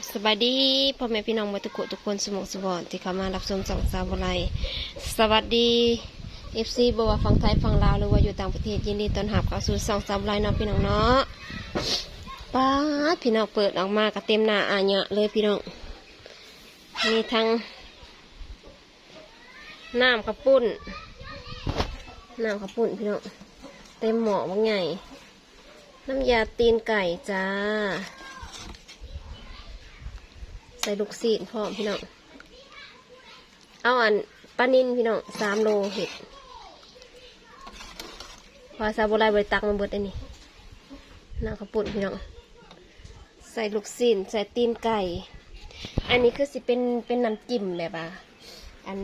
บสบายดีพ่อแม่พี่น้องมาทุกคนทุกคนสมองสมบอนที่เข้ามารับชมสองสาวบไลสวัสดีเอฟซีบัวาฝั่งไทยฝั่งลาวหรือว่าอยู่ต่างประเทศยินดีต้อนรับเข้าสู่สองสาวบไลเนาะพี่น้องเนาะป้าพี่น้องเปิดออกมาก็เต็มหน้าอานเยอะเลยพี่น้องมีทั้งน้ำข้าวปุ้นน้ำข้าวปุ้นพี่น้องเต็มหม้อว่าไงน้ำยาตีนไก่จ้า ใส่ลูกซีนพร้อมพี่น้อง เอาอันปลานินพี่น้องสามโลเห็ดพอซาโบราณบริตักมาเบิดอันนี้น้ำข้าวปุ่นพี่น้อง ใส่ลูกซีนใส่ตีนไก่ อันนี้คือสิเป็นเป็นน้ำจิ้มแบบว่าอัน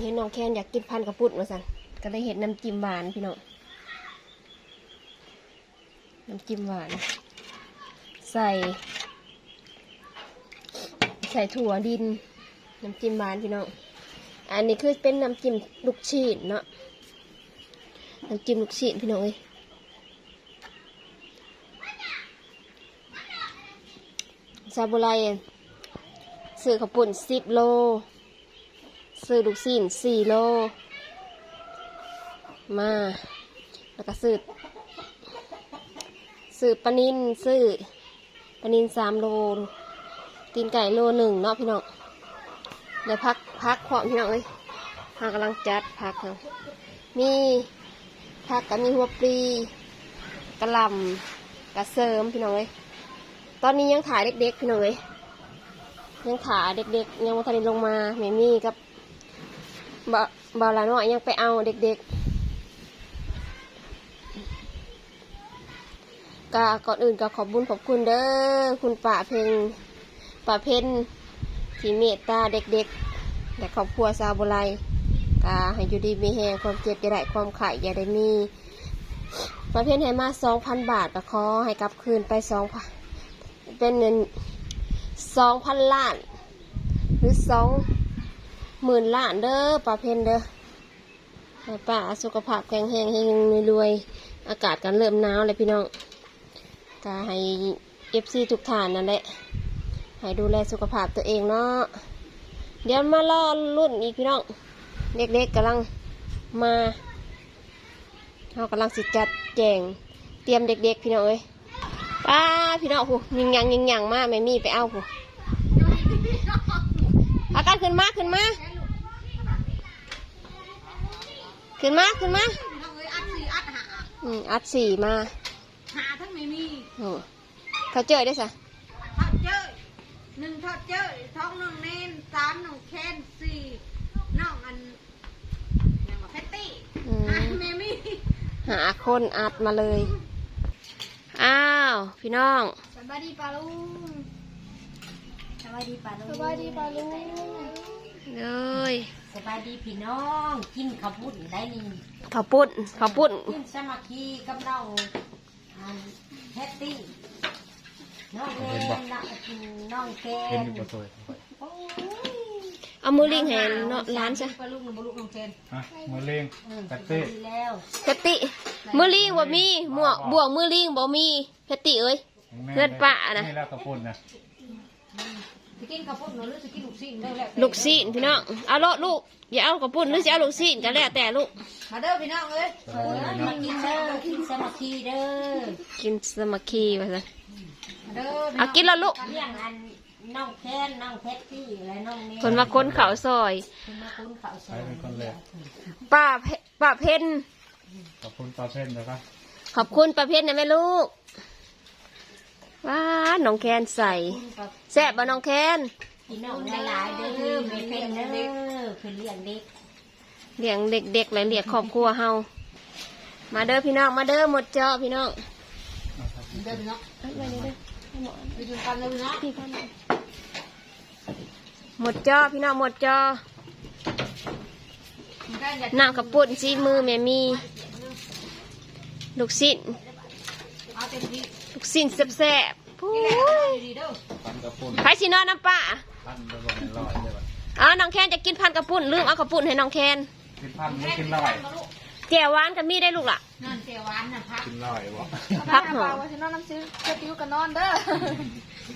เห็นน้องแคนอยากกินพันกระปุ่นมาสั่นก็ได้เห็ดน้ำจิ้มหวานพี่น้องน้ำจิ้มหวาน ใส่ ส่ถั่วดิน น้ำจิ้มหวานพี่น้อง อันนี้คือเป็นน้ำจิ้มลูกชีนเนาะ น้ำจิ้มลูกชีนพี่น้องเอ้ยซาบูไรซื้อข้าวปุ่นสิบโล ซื้อลูกชีนสี่โล มา แล้วก็ซื้อซื้อปลานินซื้อปลานินสามโล ตีนไก่โลหนึ่งเนาะพี่น้องเดี๋ยวพักพักพร้อมพี่น้องเลยพากำลังจัดพักเนาะมีพักกับมีหัวปลีกระลำกระเสริมพี่น้องเลยตอนนี้ยังถ่ายเด็กๆพี่น้องเลยยังถ่ายเด็กๆยังม่ทันได้ลงมาแม่มี่กับบะบาลาน้อยยังไปเอาเด็กๆก็ก่อนอื่นก็ขอบบุญขอบคุณเด้อคุณป่าเพลง ป่าเพนที่เมตตาเด็กๆ และครอบครัวซาบุไรกาให้อยู่ดีมีแหงความเจ็บอย่าได้ความไข่อย่าได้มีป่าเพนให้มาสองพันบาทก็ขอให้กลับคืนไปสองพันเป็นเงินสองพันล้าน หรือสองหมื่นล้านเด้อป่าเพนเด้อให้ป้าสุขภาพแข็งแรงให้รวยๆอากาศกันเริ่มหนาวเลยพี่น้องก็ให้เอฟซีทุกท่านนั่นแหละ ให้ดูแลสุขภาพตัวเองเนาะเดี๋ยวมารอรุ่นอีกพี่น้อง เด็กๆกำลังมาเรากำลังสิจัดแจงเตรียมเด็ก ๆ พี่น้องเอ้ยป้าพี่น้องผู้ยิงยังยิงยังมาไม่มีไปเอาผู้อาการขึ้นมาขึ้นมาขึ้นมาขึ้นมาน้องเอ้ยอัดสี่อัดหาอืมอัดสี่มาหาทั้งไม่มีโอ้เขาเจอได้สะ ทอดเจ้ยหนึ่ง ทอดเจ้ยท้องน้องเนนสามน้องแคนสี่น้องอันอย่างว่าแพตตี้อืหามไม่มีหาคนอัดมาเลย อ้าว พี่น้องสบายดีปาลุงสบายดีปาลุงสบายดีปาลุงเลยสบายดีพี่น้องกินข้าวปุ้นได้นี่ข้าวปุ้นข้าวปุ้นกินสามัคคีกับน้องอันแฮตตี้ น้องแอนน้องกินน้องแกเห็นนอยู่บ่ซอยโอ้ยเอามือลิงแหนเนาะร้านซะปลาลูกหนูปลาลูกน้องแกนอะมือเล่งเออแป๊บเต้ดีแล้วเพตติมือลิงบ่มีหมวกบ่วงมือลิงบ่มีเพตติเอ้ยเงินป่านะนี่แล้วกระปุ่นนะจะกินข้าวปุ้นหรือจะกินลูกชิ้นได้แล้วแต่ลูกซีนพี่น้องเอาโลดลูกอย่าเอากระปุ้นหรือจะเอาลูกซีนก็แล้วแต่ลูกมาเด้อพี่น้องเอ้ยเออมากินเด้อกินสามัคคีเด้อกินสามัคคีว่าซะมา เด้อเอากินแล้วลูกเลี้ยงอันน้องแคนน้องแพตตี้และน้องเนคนมาค้นเขาวซอย คนมาคุ้นเขาวซใครอยเป็นคนแรก ป้าเพป้าเพนขอบคุณปลาเพ่นนะครับขอบคุณป้าเพนนะแม่ลูกว้าน้องแคนใส่คุ้นกับแซ่บบ่น้องแคนพี่น้องหลายๆเด้อไม่เป็นเด้อเพิ่นเลี้ยงเด็กเลี้ยงเด็กๆและเลี้ยงครอบครัวเฮามาเด้อพี่น้องมาเด้อหมดเจาะพี่น้อง เด้อพี่น้องเอาไว้นี่เด้อให้หมอไปดูกันเลยพี่น้องพี่กัน หมดจอพี่น้องหมดจอน้ำกระปุ่นซีมือแม่มี ลูกสิ้นเอาเต็มที่ลูกสิ้นแซ่บๆพู้นี่แหละยดีเด้อพันกระปุ่นใครสินอนน้ำป้าพันแล้วก็ไม่ลอยใช่ปะอ๋อน้องแคนจะกินพันกระปุ่นลืมเอากระปุ่นให้น้องแคนกินพันไม่กินลอย แจ่วหวานกับมีได้ลูกล่ะเนอนเสียหวานน่ะพักกินลอยบ่พักหอเปล่ามว่าฉันนอนน้ำซื้อจะติ้วกันนอนเด้อ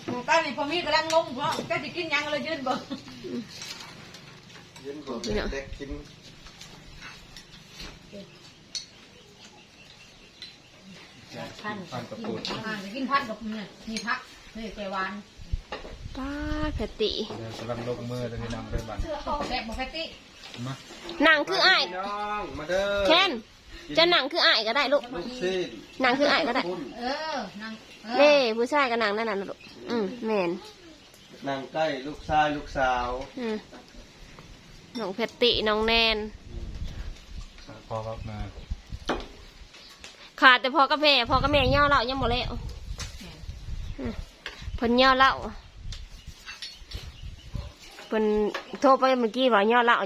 หมูใต้นี่พอมีกำลังงงเพราะก็จะกินหยังเลยยืนเบิ่งยืนบ่เด็กกินพันพันตะปูดอ่าจะกินพัดกับเนี่ยมีพักนี่เสียหวานป้าแพตติ เดี๋ยวกำลังลงมือจะแนะนำด้วยบัตรแซ่บบ่แฟตตี้มา หนังคืออ้ายน้องมาเด้อแคนจะหนังคืออ้ายก็ได้ลูกลูกซีนหนังคืออ้ายก็ได้คุณเออนางเออเล่ผู้ชายก็หนังนั่นน่ะลูกอืมแม่นนางใกล้ลูกชายลูกสาวอืมน้องแพตติน้องแนนพอครับมาขาดแต่พ่อกับแม่พ่อกับแม่ย่อเหล่ายังบ่แล้วอืมเพิ่นย่อเหล่าเพิ่นโทรไปเมื่อกี้ว่าย่อเหล่า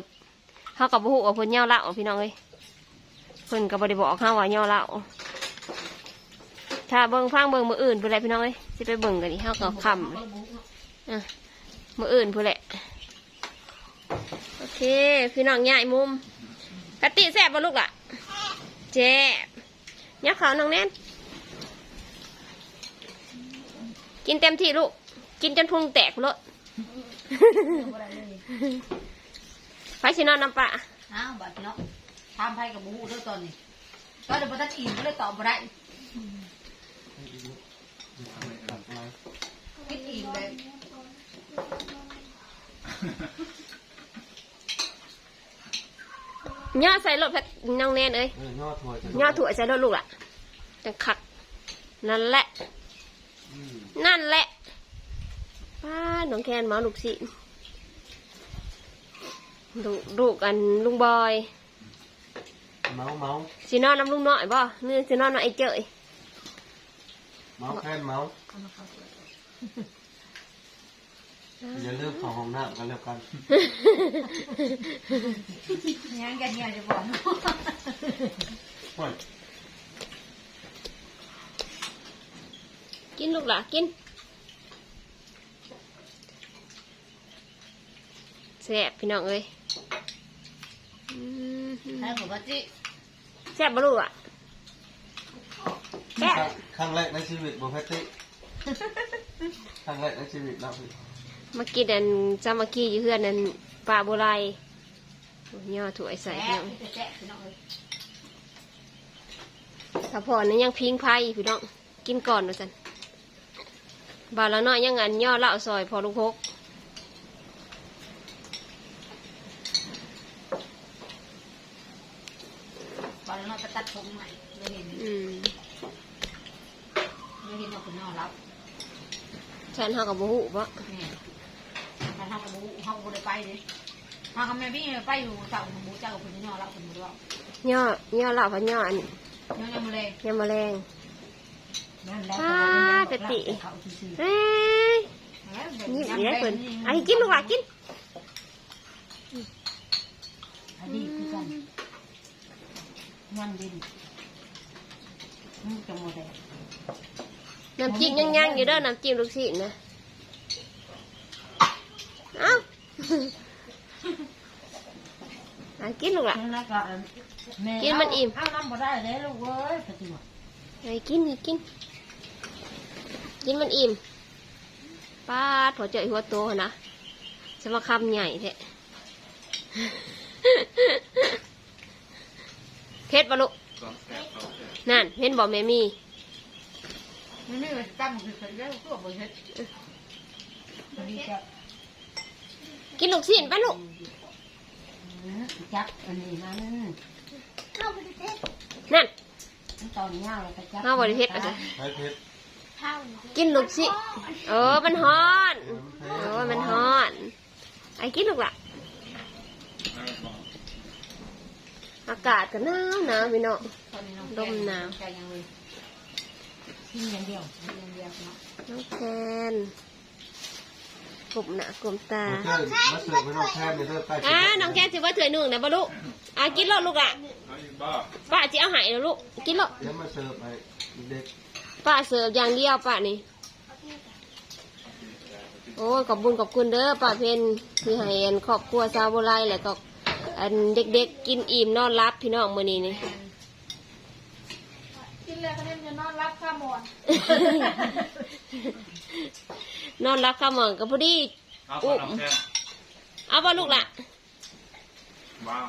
เฮาก็บ่ฮู้ว่าเพิ่นย่อเหล่าพี่น้องเอ้ยเพิ่นก็บ่ได้บอกเฮาว่าย่อเหล่าถ้าเบิ่งฟังเบิ่งมืออื่นพุ่นแหละพี่น้องเอ้ยสิไปเบิ่งกันนี่เฮาก็ค่ำอะมืออื่นพุ่นแหละโอเค พี่น้องย้ายมุมกะติแซ่บบ่ลูกล่ะแซ่บยักเขาน้องแน่นกินเต็มที่ลูก กินจนพุงแตกเลย ไปชินอนน้ำปลาอ้าวบัดเนาะทำไผกับหมูเด้อตอนนี้ก็เดี๋ยวบ่ทันอิ่มก็เลยตอบบ่ได้กินอิ่มเลยย่อใส่รถแพทน้องแน่นเอ้ยเออย่อถวยย่อถั่วใส่รถลูกล่ะจังคัก นั่นแหละ อืมนั่นแหละป้าน้องแคนหมาลูกสิ ลูกลูกอันลุงบอย เมาเมาสินอนน้ำลุงน้อยบ่เนื้อสินอนน้องไอ้เจ้ยเมาแค่นเมาอย่าลืมของห้องน้ำกันแล้วกันยังกันเนี่ยจะบอกเนาะโอ้ยกินลูกหล่ะกินแซ่บพี่น้องเอ้ยอืม ใช่ผมว่าจิแซ่บบ่ลูกอะแซ่บครั้งแรกในชีวิตบ่แพตติครั้งแรกในชีวิตเราพี่มากินอันจามากี้อยู่เพื่อนอันปลาโบราณย่อถั่วใส่แซ่พี่บน้องแซ่บพี่น้องเอ้ยถ้าพอนั้นยังพิงไพ่พี่น้องกินก่อนว่าสันบาละน้อยยังอันย่อเหล่าซอยพอลูกพก ตอนนั้นไปตัดผมใหม่เลยเห็นอืมเลยเห็นว่าคุณน้องรับฉันเฮากับบุหูบ่นี่ถ้าทำกับหมูเขาบ่ได้ไปเลยถ้าเขาไม่พี่ไปอยู่เสาหมูเจ้าคุณน้องรับคุณบ่ได้ย่อย่อเหล่าพันย่ออันยังยังมาเลยยำแมลงนั่นแหละอ่าปกติเขาซื่อเอ้ยนี่ดีได้เพิ่นไอ้กินลูกหล่ะกินๆอันนี้คือกัน ยังดินมันจะหมดเลยน้ำจิ้มยังยังอยู่เด้อน้ำจิ้มลูกศิษย์นะเอ้าอะกินลูกหล่ะแล้วก็แกินมันอิ่ม เอาน้ำบ่ได้เลยลูกเอ้ยปฏิบัติไอ้กินให้กิน กินมันอิ่มป้าดพอเจอหัวโตหั่นนะจะมาคำใหญ่แท้ เพชรบลุนั่นเห็นบอกแม่มีไม่มีว่าตั้งคือคนเดียวก็บ่เฮ็ดอันนี้จะกินลูกชิ้นไปลูกจับอันนี้นั้นนั่นมันตอนเงาแล้วก็จับเอาบริเพชรไปสิให้เพชรกินลูกชิ้นเออมันฮ้อนเออมันฮ้อนไอ้กินลูกละ อากาศก็หนาวหนาวพี่น้อง ตอนนี้น้องลมหนาวใจยังเลยกินอย่างเดียวยังเดียวเนาะน้องแคนกลุ่มหน้ากลุ่มตาเพื่อนมาเสิร์ฟให้น้องแค่นเด้อใกล้อ่าน้องแคนสิว่าเถื่อหนึ่งนะบ่ลูกอะกินโลดลูกอะเอาอีกบ่ป้าจะเอาใหายแล้วลูก กินโลดเดี๋ยวมาเสิร์ฟให้เด็กป้าเสิร์ฟอย่างเดียวป้านี่ โอ้ยขอบบุญขอบคุณเด้อป้าเพนที่ให้อันครอบครัวชาวโบราณแล้วก็ อันเด็กๆกินอิ่มนอนรับพี่น้องมื้อนี้นี่เลยคะแนนจะนอนรับข้ามอนนอนรับข้าวหมองกับพอดีเอาก่อนน้องแค่เอาบ่ลูกละว้าว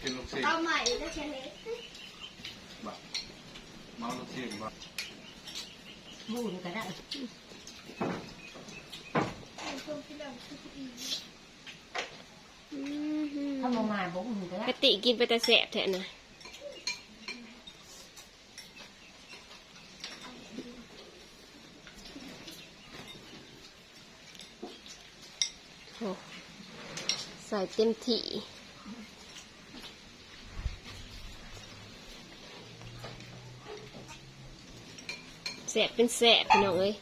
กินลูกชิ้นเอาใหม่แล้วแค่นี้บ่เมาลูกชิ้นบ่บูนก็ได้อืม ถ้ามามาบุ้งก็ได้กติกินไปแต่แสบแท้นะโอ้ใส่เต็มที่แสบเป็นแสบพี่น้องเอ้ย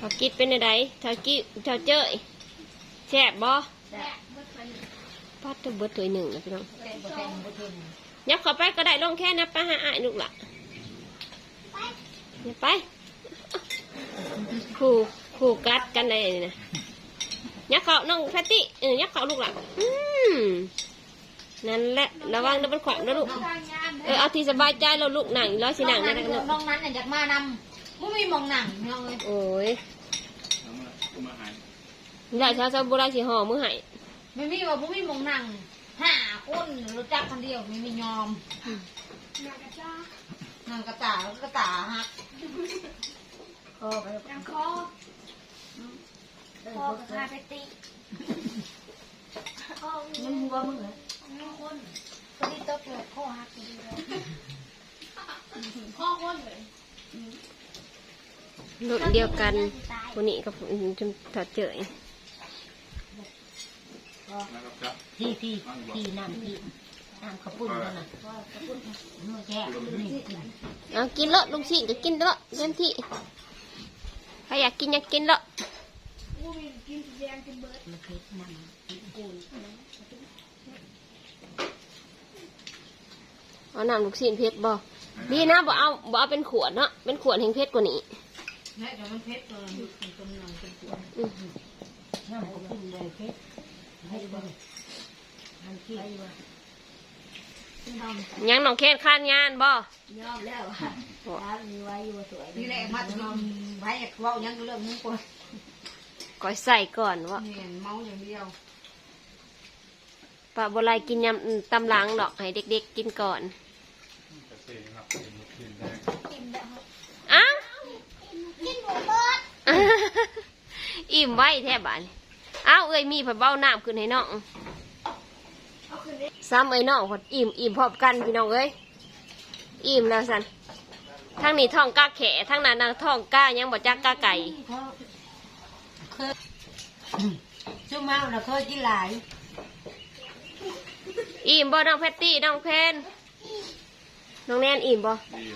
ทากิดเป็นอะไรทากิทาเจ้ยแสบบ่ปัดตัวเบิดตัวหนึ่งนะพี่น้องเป็นบ่เป็นบ่เป็นยับเข้าไปก็ได้ลงแค่นับไปหาอ้ายลูกละอย่าไปขู่ขู่กัดกันเลยนะยับเข้าน้องแพตตี้เออยับเข้าลูกละอืมนั่นแหละระวังนะมันขวางนะลูกเออเอาที่สบายใจเราลูกหนังร้อยสิหนังนะลูกน้องนั้นน่ะอยากมานำ ไม่มีมองหนังน้องเลยโอ้ยเอามาเอามาหายได้ชาวซาบุราสิห่อมือให้ไม่มีว่าไม่มีมองหนังห้าคนรู้จักคนเดียวไม่มียอมหนังกระตายกระตาฮักคอไปยังคอเออคอบ่กับเคคายไปติคอมันหัวมึงเหรอน้องคนคนที่ตกเกิดคอหักดีเลยคอคนเลย รุ่นเดียวกันคนนี้กับจนถอดเจยนะครับจ๊ะที่ที่ที่น้ำที่น้ำข้าวปุ้นนั่นน่ะมือแก่นี่กินเอากินเลอะลุงสิก็กินเลอะเต็มที่ใครอยากกินอยากกินเลอะกูมีกินสีแดงกินเบิร์ดมันเผ็ดน้ำกินกูเอาน้ำลูกศิษย์เพชรบ่ดีนะบ่เอาบ่เอาเป็นขวดเนาะเป็นขวดแห่งเพชรกว่านี้ แม่จะมันเพชรตัวนึงเป็นตัวนึงเป็นตัวอืมน้ำข้าวปุ้นเลยเผ็ดให้เบิ่งมันขี้ไปว่ะยังน้องแค้นข้านงานบ่ยอมแล้วค่ะร้านมีไว้อยู่สวยนี่แหละมาถึงไว้เว่ายังเรื่องนึงกว่าก่อยใส่ก่อนว่าเนี่ยเมาอย่างเดียวปลาบัวลายกินยำอืมตำหลังดอกให้เด็กๆกินก่อนจะเสียครับกินลูกชิ้นได้กินแบบ อ้าว กินหมูเบิร์ด อิ่มไว้แทบบ้านอ้าวเอ้ยมีผัดเบ้าน้ำขึ้นให้น้องเอาคืนนี้ซ้ำเอ้ยน้องผัดอิ่มอิ่มพร้อมกันพี่น้องเอ้ยอิ่มแล้วสันทั้งนี้ท้องก้าแขทั้งนั้นนะท้องก้ายังบ่จักก้าไก่เขาเคยชุ่มเมาน่ะเคยกินหลายอิ่มบ่น้องแพตตี้น้องเพนน้องแนนอิ่มบ่ดี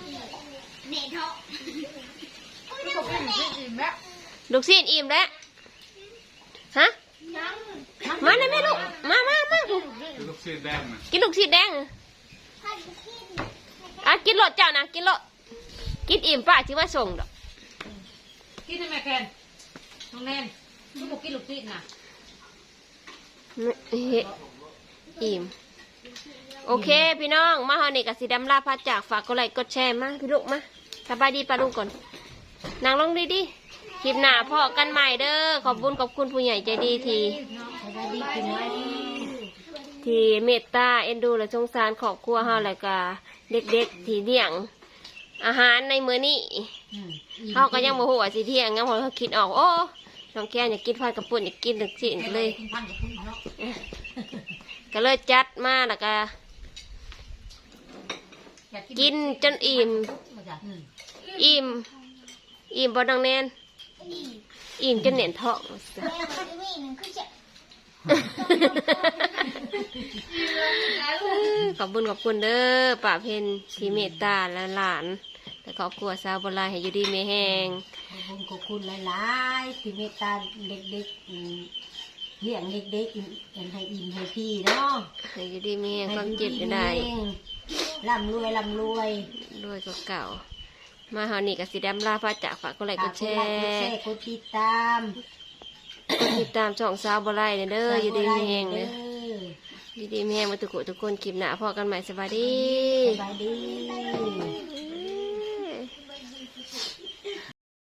เหน่ท้องก็เป็นที่อิ่มแล้ว ลูกซีนอิ่มแล้วฮะยังมาเลยแม่ลูกมามามาคือลูกชิ้นแดงนะกินลูกซีนแดงให้กินอะกินรสเจ้านะกินรสกินอิ่มป้าที่มาส่งดอกกินได้ไหมแคนน้องแนนลูกบอกกินลูกติดนะเฮ้อิ่มโอเค พี่น้อง มาเฮานี่กับสีดำลาพาจากฝากกดไลค์กดแชร์มาพี่ลูกมาสบายดีปะลุงก่อนนางลงดีดีๆ คลิปหน้าพ่อกันใหม่เด้อขอบคุญขอบคุณผู้ใหญ่ใจดีทีที่เมตตาเอ็นดูและสงสารครอบครัวเฮาแล้วก็เด็กๆที่เลี้ยง อาหารในมื้อนี้เฮาก็ยังบ่ฮู้ว่าสิเที่ยงงั้นพอเขาคิดออกโอ้น้องแก้วอยากกินพันกระปุ่นอยากกินถึงสิก็เลยก็เลยจัดมาแล้วก็กินจนอิ่ม อิ่ม อิ่มบ่น้องแนนนี่ อิ่มจนเหน็นท้องแม่มันจะมีหนึ่งคือจะขอบคุญขอบคุณเด้อป้าเพนที่เมตตาและหลานและครอบครัวสาวโบราณให้อยู่ดีไม่แห้งขอบคุณขอบคุณหลายๆที่เมตตาเด็กๆอืมเลี้ยงเด็กๆอิ่มให้อิ่มให้พี่เนาะให้อยู่ดีไม่แห้งความเจ็บจะได้ร่ำรวยร่ำรวยด้วยก็เก่า มาเฮานี่กับสีดำลาพาจากฝากก็ไลค์ก็แชฝากกดไลค์กดแชร์ร์กดติดตามกดติดตามช่องสาวบอไลเด้ออยู่ดีมีแหงเด้เด้อออยู่ดีมีแหงมาตุกุทุกคนคลิปหน้าพอกันใหม่สวัสดีสบายดี